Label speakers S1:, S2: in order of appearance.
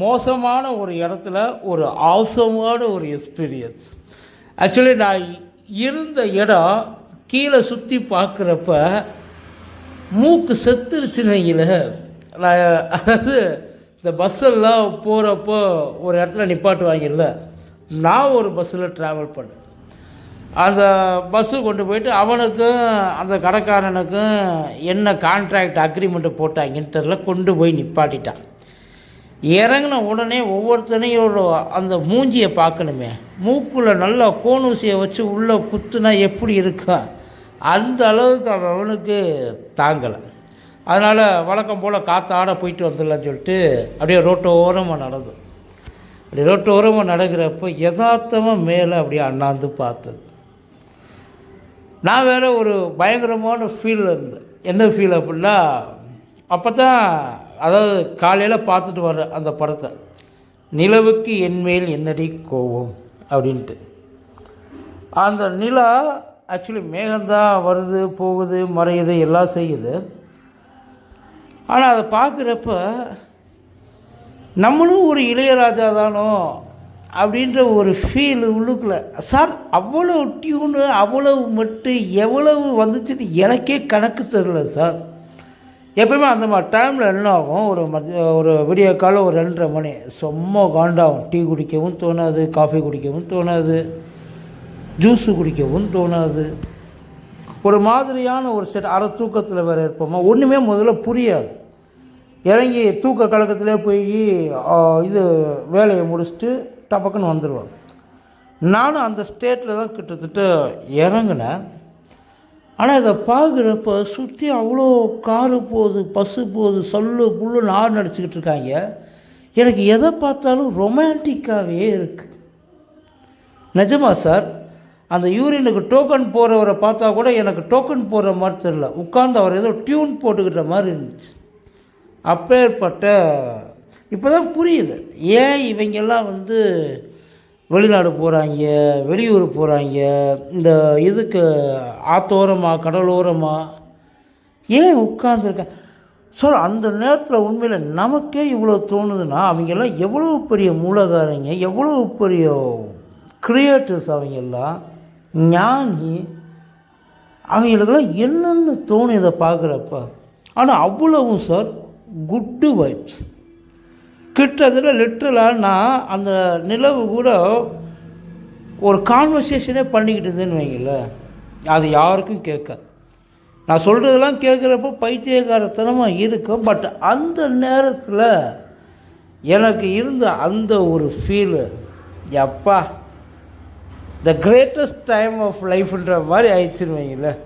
S1: மோசமான ஒரு இடத்துல ஒரு அவசரமான ஒரு எக்ஸ்பீரியன்ஸ் ஆக்சுவலி நான் இருந்த இடம் கீழே சுற்றி பார்க்குறப்ப மூக்கு செத்துருச்சுன்னு நான் அதாவது இந்த பஸ்ஸெல்லாம் போகிறப்போ ஒரு இடத்துல நிப்பாட்டுவாங்கல்ல. நான் ஒரு பஸ்ஸில் ட்ராவல் பண்ணேன். அந்த பஸ்ஸு கொண்டு போயிட்டு அவனுக்கும் அந்த கடைக்காரனுக்கும் என்ன கான்ட்ராக்ட் அக்ரிமெண்ட்டு போட்டாங்கன்னு தெரில கொண்டு போய் நிப்பாட்டிட்டான். இறங்கின உடனே ஒவ்வொருத்தனையோட அந்த மூஞ்சியை பார்க்கணுமே. மூக்கில் நல்லா கோணூசியை வச்சு உள்ளே குத்துனா எப்படி இருக்கா? அந்த அளவுக்கு அவனுக்கு தாங்கலை. அதனால் வழக்கம் போல் காற்றாட போயிட்டு வந்துடலான்னு சொல்லிட்டு அப்படியே ரோட்டோரமாக நடந்தோம் அப்படி ரோட்டோரமாக நடக்கிறப்போ யதார்த்தமாக மேலே அப்படியே அண்ணாந்து பார்த்தது. நான் வேறு ஒரு பயங்கரமான ஃபீல் இருந்தேன். என்ன ஃபீல் அப்படின்னா அப்போ தான் அதாவது காலையில் பார்த்துட்டு வர்ற அந்த படத்தை நிலவுக்கு என்மேல் என்னடி கோவம் அப்படின்ட்டு. அந்த நிலா ஆக்சுவலி மேகந்தான் வருது போகுது மறையுது எல்லாம் செய்யுது. ஆனால் அதை பார்க்குறப்ப நம்மளும் ஒரு இளையராஜா தானோ? அப்படின்ற ஒரு ஃபீல் உள்ளுக்குள்ள சார் அவ்வளோ டியூனு அவ்வளவு மட்டும் எவ்வளவு வந்துச்சுன்னு எனக்கே கணக்கு தெரில சார். எப்பயுமே அந்த மாதிரி டைமில் என்ன ஆகும்? ஒரு மத்திய ஒரு விடிய காலம் ஒரு ரெண்டரை மணி. செம்ம காண்டாகும். டீ குடிக்கவும் தோணாது காஃபி குடிக்கவும் தோணாது ஜூஸு குடிக்கவும் தோணாது. ஒரு மாதிரியான ஒரு செட் அரை தூக்கத்தில் வேறு இருப்போமா? ஒன்றுமே முதல்ல புரியாது. இறங்கி தூக்க கலக்கத்திலே போய் இது வேலையை முடிச்சுட்டு டபக்குன்னு வந்துடுவாங்க நானும் அந்த ஸ்டேட்டில் தான் கிட்டத்தட்ட இறங்கினேன். ஆனால் இதை பார்க்குறப்ப சுற்றி அவ்வளோ காரு போகுது பஸ்ஸு போகுது சல்லு புல்லு நார் நடிச்சுக்கிட்டு இருக்காங்க. எனக்கு எதை பார்த்தாலும் ரொமான்டிக்காகவே இருக்குது நிஜமா சார்? அந்த யூரியனுக்கு டோக்கன் போகிறவரை பார்த்தா கூட எனக்கு டோக்கன் போடுற மாதிரி தெரில உட்கார்ந்து அவர் ஏதோ டியூன் போட்டுக்கிட்ட மாதிரி இருந்துச்சு. அப்பேற்பட்ட இப்போ தான் புரியுது. ஏன் இவங்கெல்லாம் வந்து வெளிநாடு போகிறாங்க வெளியூர் போகிறாங்க இந்த இதுக்கு ஆத்தோரமாக கடலோரமாக ஏன் உட்காந்துருக்கேன் சார் அந்த நேரத்தில் உண்மையில் நமக்கே இவ்வளோ தோணுதுன்னா அவங்கெல்லாம் எவ்வளோ பெரிய மூலகாரங்க எவ்வளோ பெரிய கிரியேட்டர்ஸ் அவங்கெல்லாம் ஞானி அவங்களுக்கெல்லாம் என்னென்னு தோணும் இதை பார்க்குறப்ப. ஆனால் அவ்வளவும் சார் குட்டு வைப்ஸ் கிட்டத்தட்ட லிட்ரலாக நான் அந்த நிலவு கூட ஒரு கான்வர்சேஷனே பண்ணிக்கிட்டு இருந்தேன்னு வைங்களேன் அது யாருக்கும் கேட்காது. நான் சொல்கிறதெல்லாம் கேட்குறப்போ பைத்தியக்காரத்தனமாக இருக்கும் பட் அந்த நேரத்தில் எனக்கு இருந்த அந்த ஒரு ஃபீலு எப்பா த கிரேட்டஸ்ட் டைம் ஆஃப் லைஃப்ன்ற மாதிரி ஆயிடுச்சுன்னு வைங்களேன்